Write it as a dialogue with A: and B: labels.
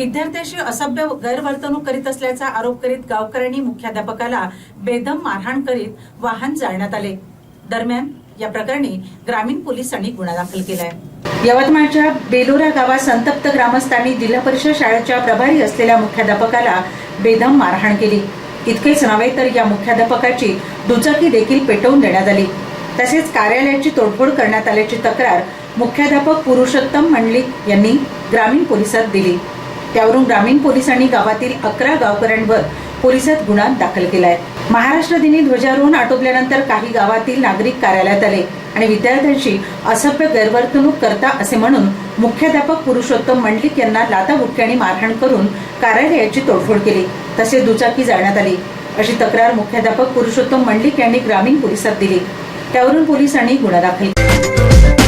A: विद्यार्थ्याशी असभ्य गैरवर्तणूक करीत असल्याचा आरोप करीत गावकऱ्यांनी मुख्याध्यापकाला बेदम मारहाण करीत वाहन जाळण्यात आले. दरम्यान या प्रकरणी ग्रामीण पोलिसांनी गुन्हा दाखल केलाय. यवतमाळच्या बेलोरा गावात संतप्त ग्रामस्थांनी जिल्हा परिषद शाळेच्या प्रभारी असलेल्या मुख्याध्यापकाला बेदम मारहाण केली. इतकेच नव्हे तर या मुख्याध्यापकाची दुचाकी देखील पेटवून देण्यात आली. तसेच कार्यालयाची तोडफोड करण्यात आल्याची तक्रार मुख्याध्यापक पुरुषोत्तम मंडलिक यांनी ग्रामीण पोलिसात दिली. त्यावरून ग्रामीण पोलिसांनी गावातील अकरा गावकऱ्यांवर पोलिसात गुन्हा दाखल केलाय. महाराष्ट्र दिनी ध्वजारोहण आटोपल्यानंतर काही गावातील नागरिक कार्यालयात आले आणि विद्यार्थ्यांशी असभ्य गैरवर्तणूक करता असे म्हणून मुख्याध्यापक पुरुषोत्तम मंडलिक यांना लाताबुक्क्याने मारहाण करून कार्यालयाची तोडफोड केली. तसेच दुचाकी जाळण्यात आली. अशी तक्रार मुख्याध्यापक पुरुषोत्तम मंडलिक यांनी ग्रामीण पोलिसात दिली. त्यावरून पोलिसांनी गुन्हा दाखल केला.